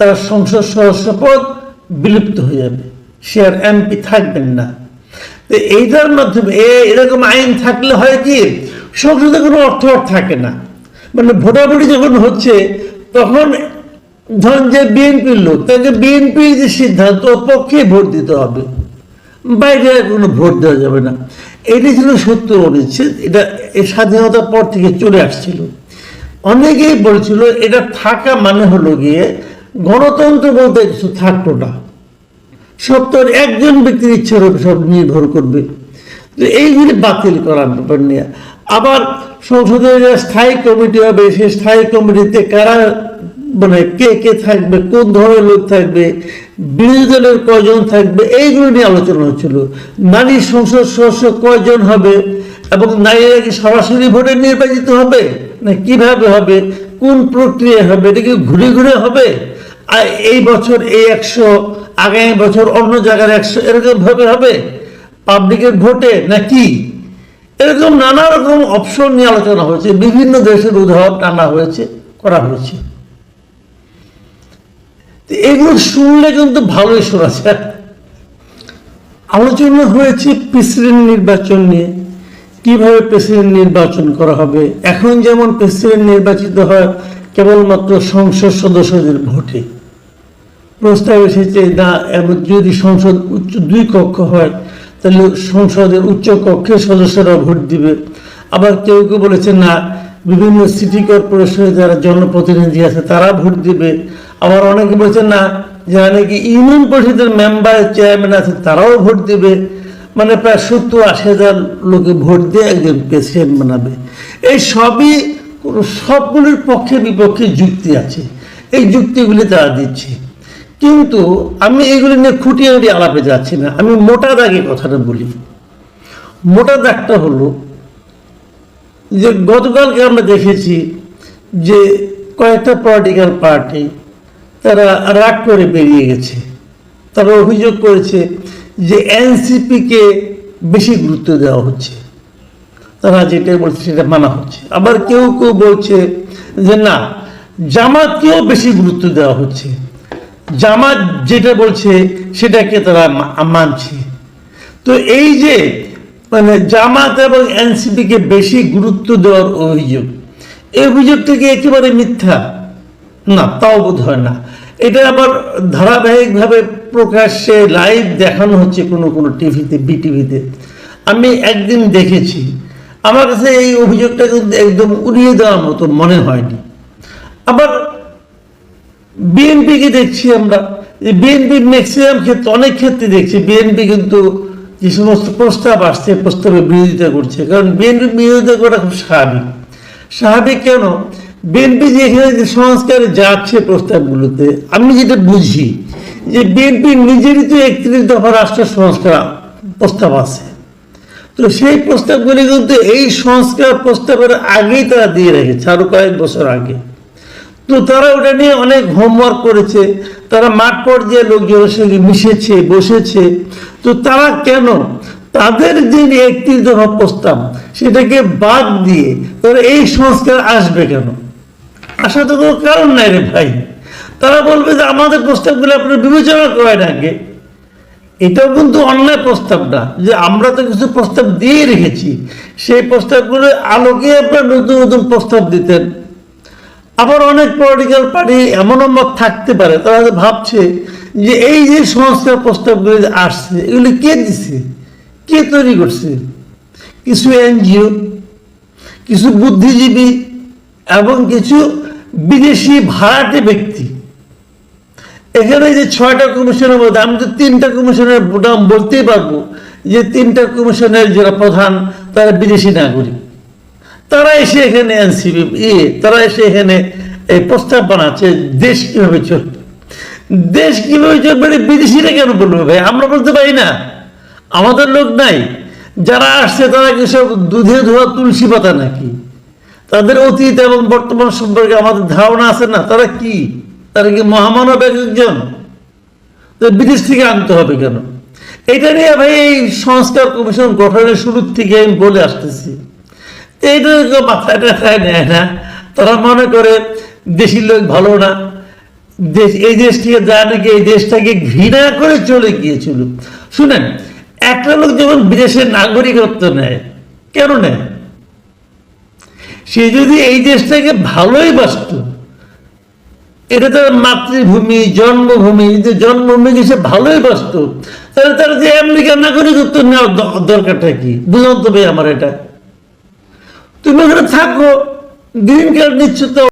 তার সংসদ সদস্য পদ বিলুপ্ত হয়ে যাবে। সে আর এমপি থাকবেন না। তো এইটার মাধ্যমে এরকম আইন থাকলে হয় কি, সংসদে কোনো অর্থ আর থাকে না। মানে ভোটাভুটি যখন হচ্ছে, তখন ধরেন যে বিএনপির লোক তাকে বিএনপির যে সিদ্ধান্ত পক্ষে ভোট দিতে হবে। বাইরে কোনো ভোট দেওয়া যাবে না। এটি ছিল সত্য অনুচ্ছেদ। এটা এই স্বাধীনতার পর থেকে চলে আসছিল। অনেকেই বলছিল, এটা থাকা মানে হলো গিয়ে গণতন্ত্র বলতে কিছু থাকতো না। সব তো একজন ব্যক্তির ইচ্ছার উপর সব নির্ভর করবে। তো এইগুলি বাতিল করার ব্যাপার নিয়ে, আবার সংসদের যে স্থায়ী কমিটি হবে, সেই স্থায়ী কমিটিতে কারা মানে কে কে থাকবে, কোন ধরনের লোক থাকবে, বিরোধী দলের কয়জন থাকবে, এইগুলো নিয়ে আলোচনা হচ্ছিল। নারী সংসদ সদস্য কয়জন হবে, এবং নারীরা কি সরাসরি ভোটে নির্বাচিত হবে, না কীভাবে হবে, কোন প্রক্রিয়া হবে, এটা কি ঘুরে ঘুরে হবে? এই বছর এই একশো, আগামী বছর অন্য জায়গার একশো, এরকম ভাবে হবে? পাবলিকের ভোটে নাকি? এরকম নানা রকম অপশন নিয়ে আলোচনা হয়েছে, বিভিন্ন দেশের উদাহরণ টানা হয়েছে, করা হয়েছে। এগুলো শুনলে কিন্তু ভালোই শোনা আলোচনা হয়েছে প্রেসিডেন্ট নির্বাচন নিয়ে, কীভাবে প্রেসিডেন্ট নির্বাচন করা হবে? এখন যেমন প্রেসিডেন্ট নির্বাচিত হয়, কেবলমাত্র সংসদ সদস্যদের ভোটে। প্রস্তাব এসেছে না এমন যদি সংসদ উচ্চ দুই কক্ষ হয়, তাহলে সংসদের উচ্চ কক্ষের সদস্যরা ভোট দিবে। আবার কেউ কেউ বলেছে না, বিভিন্ন সিটি কর্পোরেশনের যারা জনপ্রতিনিধি আছে, তারা ভোট দিবে। আবার অনেকে বলেছে না, যারা নাকি ইউনিয়ন পরিষদের মেম্বার চেয়ারম্যান আছে, তারাও ভোট দিবে। মানে প্রায় সত্তর আশি হাজার লোকে ভোট দিয়ে একজন প্রেসিডেন্ট বানাবে। এই সবই সবগুলির পক্ষে বিপক্ষে যুক্তি আছে। এই যুক্তিগুলি তারা দিচ্ছে। কিন্তু আমি এগুলি নিয়ে খুঁটিয়ে খুঁটিয়ে আলাপে যাচ্ছি না। আমি মোটা দাগে কথাটা বলি। মোটা দাগটা হলো যে গতকালকে আমরা দেখেছি যে কয়েকটা পলিটিক্যাল পার্টি তারা রাগ করে বেরিয়ে গেছে। তারা অভিযোগ করেছে যে এনসিপিকে বেশি গুরুত্ব দেওয়া হচ্ছে। তারা যেটা বলছে সেটা মানা হচ্ছে। আবার কেউ কেউ বলছে যে না, জামাতকেও বেশি গুরুত্ব দেওয়া হচ্ছে। জামাত যেটা বলছে, সেটাকে তারা মানছে। তো এই যে মানে জামাত এবং এনসিপিকে বেশি গুরুত্ব দেওয়ার অভিযোগ, এই অভিযোগ থেকে একেবারে মিথ্যা? না, তাও বোধ হয় না। এটা আবার ধারাবাহিকভাবে প্রকাশ্যে লাইভ দেখানো হচ্ছে কোনো কোনো টিভিতে, বিটিভিতে। আমি একদিন দেখেছি, আমার কাছে এই অভিযোগটা কিন্তু একদম উড়িয়ে দেওয়ার মতো মনে হয়নি। আবার বিএনপিকে দেখছি আমরা। যে বিএনপির ম্যাক্সিমাম ক্ষেত্রে, অনেক ক্ষেত্রে দেখছি। বিএনপি কিন্তু যে সমস্ত প্রস্তাব আসছে প্রস্তাবে বিরোধিতা করছে। কারণ বিএনপি বিরোধিতা করা খুব স্বাভাবিক। স্বাভাবিক কেন? বিএনপি যে এখানে সংস্কারে যাচ্ছে প্রস্তাবগুলোতে, আমি যেটা বুঝি, যে বিএনপি নিজেরই তো একত্রিশ দফা রাষ্ট্র সংস্কার প্রস্তাব আছে। তো সেই প্রস্তাবগুলি কিন্তু এই সংস্কার প্রস্তাবের আগেই তারা দিয়ে রেখেছে, আরও কয়েক বছর আগে। তো তারা ওটা নিয়ে অনেক হোমওয়ার্ক করেছে। তারা মাঠ পর্যায়ে লোকজনের সঙ্গে মিশেছে, বসেছে। তো তারা কেন? তাদের যে একটি দফা প্রস্তাব সেটাকে বাদ দিয়ে তারা এই সংস্কার আসবে কেন? আসা তো কোনো কারণ নাই রে ভাই। তারা বলবে যে আমাদের প্রস্তাবগুলো আপনি বিবেচনা করেন আগে। এটাও কিন্তু অন্যায় প্রস্তাব না, যে আমরা তো কিছু প্রস্তাব দিয়ে রেখেছি। সেই প্রস্তাবগুলো আলোকে আপনার নতুন নতুন প্রস্তাব দিতেন। আবার অনেক পলিটিক্যাল পার্টি এমনও মত থাকতে পারে, তারা ভাবছে যে এই যে সংস্কার প্রস্তাবগুলি আসছে, এগুলি কে দিছে? কে তৈরি করছে? কিছু এনজিও, কিছু বুদ্ধিজীবী এবং কিছু বিদেশি ভাড়াটে ব্যক্তি। এখানে যে ছয়টা কমিশনের মধ্যে, আমি তো তিনটা কমিশনের নাম বলতেই পারব যে তিনটা কমিশনের যারা প্রধান, তারা বিদেশি নাগরিক। তারা এসে এখানে এনসিপি তারা এসে এখানে এই প্রস্তাব বানাচ্ছে, দেশ কীভাবে চলবে? দেশ কীভাবে চলবে বিদেশিরা কেন বলবে ভাই? আমরা বলতে পারি না। আমাদের লোক নাই। যারা আসছে, তারা কি সব দুধে ধোয়া তুলসী পাতা নাকি? তাদের অতীত এবং বর্তমান সম্পর্কে আমাদের ধারণা আছে না? তারা কি? তারা কি মহামানব এক একজন বিদেশ থেকে আনতে হবে কেন? এটা নিয়ে ভাই এই সংস্কার কমিশন গঠনের শুরুর থেকে আমি বলে আসতেছি। এইটা মাথায় টাথায় নেয় না? তারা মনে করে দেশি লোক ভালো না। দেশ এই দেশ থেকে যা নাকি এই দেশটাকে ঘৃণা করে চলে গিয়েছিল। শুনেন, একটা লোক যখন বিদেশের নাগরিকত্ব নেয়, কেন নেয়? সে যদি এই দেশটাকে ভালোই বাসত, এটা তার মাতৃভূমি, জন্মভূমি যে জন্মভূমিকে সে ভালোই বাসত, তাহলে তার যে আমেরিকার নাগরিকত্ব নেওয়ার দরকারটা কি? বুঝান তো ভাই আমার এটা। তুমি ওখানে থাকো গ্রিন কার্ড নিচ্ছ তো।